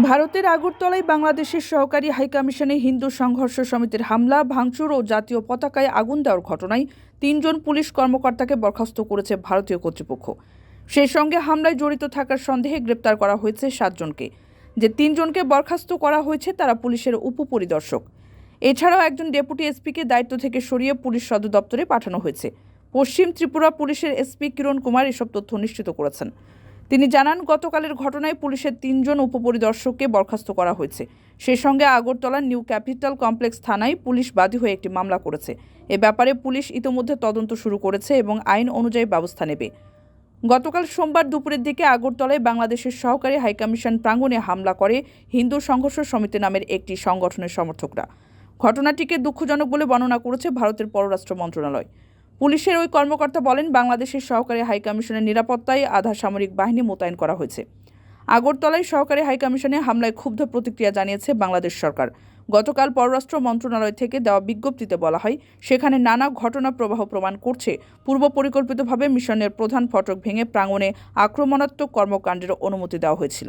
ভারতের আগরতলায় বাংলাদেশের সহকারী হাইকমিশনে হিন্দু সংঘর্ষ সমিতির হামলা, ভাঙচুর ও জাতীয় পতাকায় আগুন দেওয়ার ঘটনায় তিনজন পুলিশ কর্মকর্তাকে বরখাস্ত করেছে ভারতীয় কর্তৃপক্ষ। সেই সঙ্গে হামলায় জড়িত থাকার সন্দেহে গ্রেপ্তার করা হয়েছে সাতজনকে। যে তিনজনকে বরখাস্ত করা হয়েছে, তারা পুলিশের উপপরিদর্শক। এছাড়াও একজন ডেপুটি এসপিকে দায়িত্ব থেকে সরিয়ে পুলিশ সদর দপ্তরে পাঠানো হয়েছে। পশ্চিম ত্রিপুরা পুলিশের এসপি কিরণ কুমার এসব তথ্য নিশ্চিত করেছেন। তিনি জানান, গতকালের ঘটনায় পুলিশের তিনজন উপপরিদর্শককে বরখাস্ত করা হয়েছে। সেই সঙ্গে আগরতলার নিউ ক্যাপিটাল কমপ্লেক্স থানায় পুলিশ বাদী হয়ে একটি মামলা করেছে। এ ব্যাপারে পুলিশ ইতোমধ্যে তদন্ত শুরু করেছে এবং আইন অনুযায়ী ব্যবস্থা নেবে। গতকাল সোমবার দুপুরের দিকে আগরতলায় বাংলাদেশের সহকারী হাইকমিশন প্রাঙ্গণে হামলা করে হিন্দু সংঘর্ষ সমিতি নামের একটি সংগঠনের সমর্থকরা। ঘটনাটিকে দুঃখজনক বলে বর্ণনা করেছে ভারতের পররাষ্ট্র মন্ত্রণালয়। পুলিশের ওই কর্মকর্তা বলেন, বাংলাদেশের সহকারী হাইকমিশনের নিরাপত্তায় আধা সামরিক বাহিনী মোতায়েন করা হয়েছে। আগরতলায় সহকারী হাইকমিশনে হামলায় ক্ষুব্ধ প্রতিক্রিয়া জানিয়েছে বাংলাদেশ সরকার। গতকাল পররাষ্ট্র মন্ত্রণালয় থেকে দেওয়া বিজ্ঞপ্তিতে বলা হয়, সেখানে নানা ঘটনা প্রবাহ প্রমাণ করছে। পূর্ব পরিকল্পিতভাবে মিশনের প্রধান ফটক ভেঙে প্রাঙ্গণে আক্রমণাত্মক কর্মকাণ্ডের অনুমতি দেওয়া হয়েছিল।